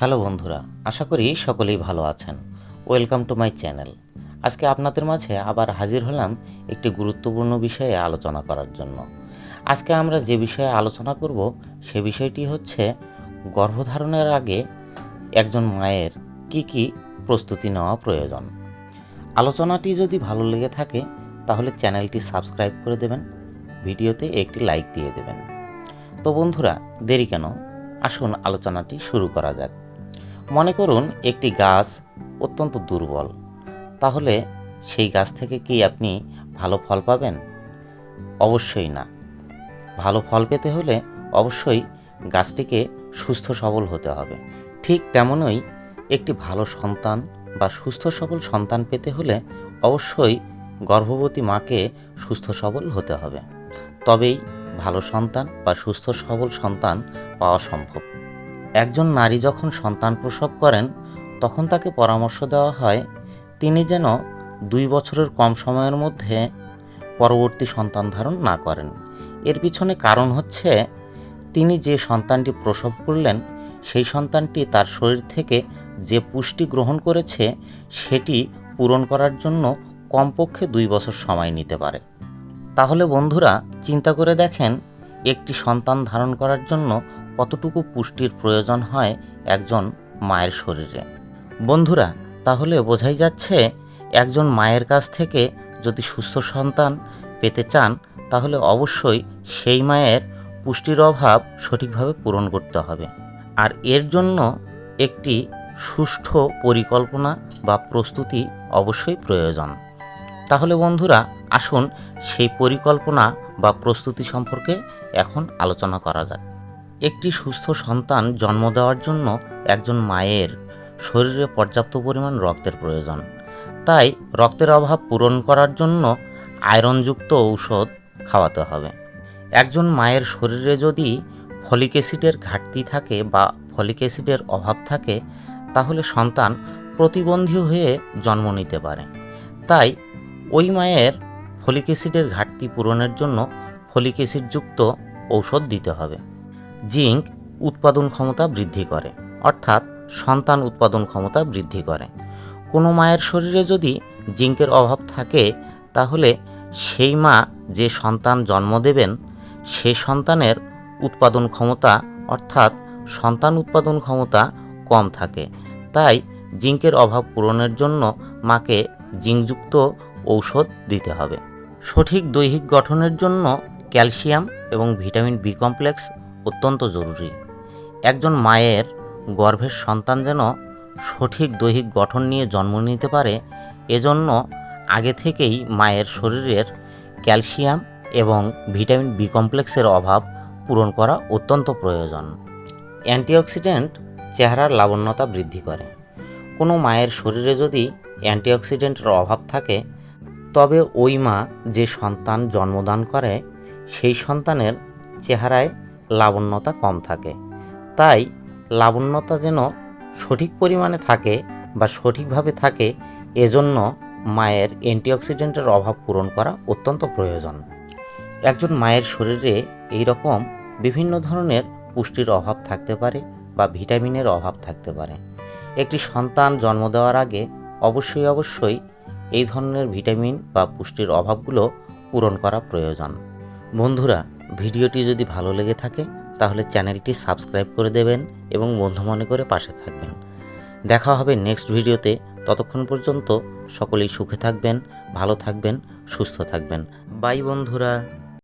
Hello বন্ধুরা, আশা করি সকলেই ভালো আছেন। ওয়েলকাম টু মাই চ্যানেল আজকে আপনাদের মাঝে আবার হাজির হলাম একটি গুরুত্বপূর্ণ বিষয়ে আলোচনা করার জন্য। আজকে আমরা যে বিষয়ে আলোচনা করব, সে বিষয়টি হচ্ছে গর্ভধারণের আগে একজন মায়ের কি কি প্রস্তুতি নেওয়া প্রয়োজন। আলোচনাটি যদি ভালো লেগে থাকে, তাহলে চ্যানেলটি সাবস্ক্রাইব করে দেবেন, ভিডিওতে একটি লাইক দিয়ে দেবেন। তো বন্ধুরা, দেরি কেন? আসুন আলোচনাটি শুরু করা যাক। মনে করুন একটি গাছ অত্যন্ত দুর্বল। তাহলে সেই গাছ থেকে কি আপনি ভালো ফল পাবেন? অবশ্যই না। ভালো ফল পেতে হলে অবশ্যই গাছটিকে সুস্থ সবল হতে হবে। ঠিক তেমনই একটি ভালো সন্তান বা সুস্থ সবল সন্তান পেতে হলে অবশ্যই গর্ভবতী মাকে সুস্থ সবল হতে হবে। তবেই ভালো সন্তান বা সুস্থ সবল সন্তান পাওয়া সম্ভব। একজন নারী যখন সন্তান প্রসব করেন, তখন তাকে পরামর্শ দেওয়া হয়, তিনি যেন দুই বছরের কম সময়ের মধ্যে পরবর্তী সন্তান ধারণ না করেন। এর পিছনে কারণ হচ্ছে, তিনি যে সন্তানটি প্রসব করলেন, সেই সন্তানটি তার শরীর থেকে যে পুষ্টি গ্রহণ করেছে, সেটি পূরণ করার জন্য কমপক্ষে দুই বছর সময় নিতে পারে। তাহলে বন্ধুরা, চিন্তা করে দেখেন, একটি সন্তান ধারণ করার জন্য কতটুকু পুষ্টির প্রয়োজন হয় একজন মায়ের শরীরে? বন্ধুরা, তাহলে বোঝাই যাচ্ছে একজন মায়ের কাছ থেকে যদি সুস্থ সন্তান পেতে চান, তাহলে অবশ্যই সেই মায়ের পুষ্টির অভাব সঠিকভাবে পূরণ করতে হবে। আর এর জন্য একটি সুষ্ঠু পরিকল্পনা বা প্রস্তুতি অবশ্যই প্রয়োজন। তাহলে বন্ধুরা, আসুন সেই পরিকল্পনা বা প্রস্তুতি সম্পর্কে এখন আলোচনা করা যাক। একটি সুস্থ সন্তান জন্ম দেওয়ার জন্য একজন মায়ের শরীরে পর্যাপ্ত পরিমাণ রক্তের প্রয়োজন। তাই রক্তের অভাব পূরণ করার জন্য আয়রনযুক্ত ঔষধ খাওয়াতে হবে। একজন মায়ের শরীরে যদি ফলিক অ্যাসিডের ঘাটতি থাকে বা ফলিক অ্যাসিডের অভাব থাকে, তাহলে সন্তান প্রতিবন্ধী হয়ে জন্ম নিতে পারে। তাই ওই মায়ের ফলিক অ্যাসিডের ঘাটতি পূরণের জন্য ফলিক অ্যাসিডযুক্ত ঔষধ দিতে হবে। জিঙ্ক উৎপাদন ক্ষমতা বৃদ্ধি করে, অর্থাৎ সন্তান উৎপাদন ক্ষমতা বৃদ্ধি করে। কোনো মায়ের শরীরে যদি জিঙ্কের অভাব থাকে, তাহলে সেই মা যে সন্তান জন্ম দেবেন, সে সন্তানের উৎপাদন ক্ষমতা, অর্থাৎ সন্তান উৎপাদন ক্ষমতা কম থাকে। তাই জিঙ্কের অভাব পূরণের জন্য মাকে জিঙ্কযুক্ত ঔষধ দিতে হবে। সঠিক দৈহিক গঠনের জন্য ক্যালসিয়াম এবং ভিটামিন বি কমপ্লেক্স অত্যন্ত জরুরি। একজন মায়ের গর্ভের সন্তান যেন সঠিক দৈহিক গঠন নিয়ে জন্ম নিতে পারে, এজন্য আগে থেকেই মায়ের শরীরের ক্যালসিয়াম এবং ভিটামিন বি কমপ্লেক্সের অভাব পূরণ করা অত্যন্ত প্রয়োজন। অ্যান্টিঅক্সিডেন্ট চেহারার লাবণ্যতা বৃদ্ধি করে। কোনো মায়ের শরীরে যদি অ্যান্টিঅক্সিডেন্টের অভাব থাকে, তবে ওই মা যে সন্তান জন্মদান করে, সেই সন্তানের চেহারায় লাবণ্যতা কম থাকে। তাই লাবণ্যতা যেন সঠিক পরিমাণে থাকে বা সঠিকভাবে থাকে, এজন্য মায়ের অ্যান্টিঅক্সিডেন্টের অভাব পূরণ করা অত্যন্ত প্রয়োজন। একজন মায়ের শরীরে এই রকম বিভিন্ন ধরনের পুষ্টির অভাব থাকতে পারে বা ভিটামিনের অভাব থাকতে পারে। একটি সন্তান জন্ম দেওয়ার আগে অবশ্যই অবশ্যই এই ধরনের ভিটামিন বা পুষ্টির অভাবগুলো পূরণ করা প্রয়োজন। বন্ধুরা ভিডিওটি যদি ভালো লেগে থাকে, তাহলে চ্যানেলটি সাবস্ক্রাইব করে দেবেন এবং বন্ধু মনে করে পাশে থাকবেন। দেখা হবে নেক্সট ভিডিওতে। ততক্ষণ পর্যন্ত সকলেই সুখে থাকবেন, ভালো থাকবেন, সুস্থ থাকবেন। বাই বন্ধুরা।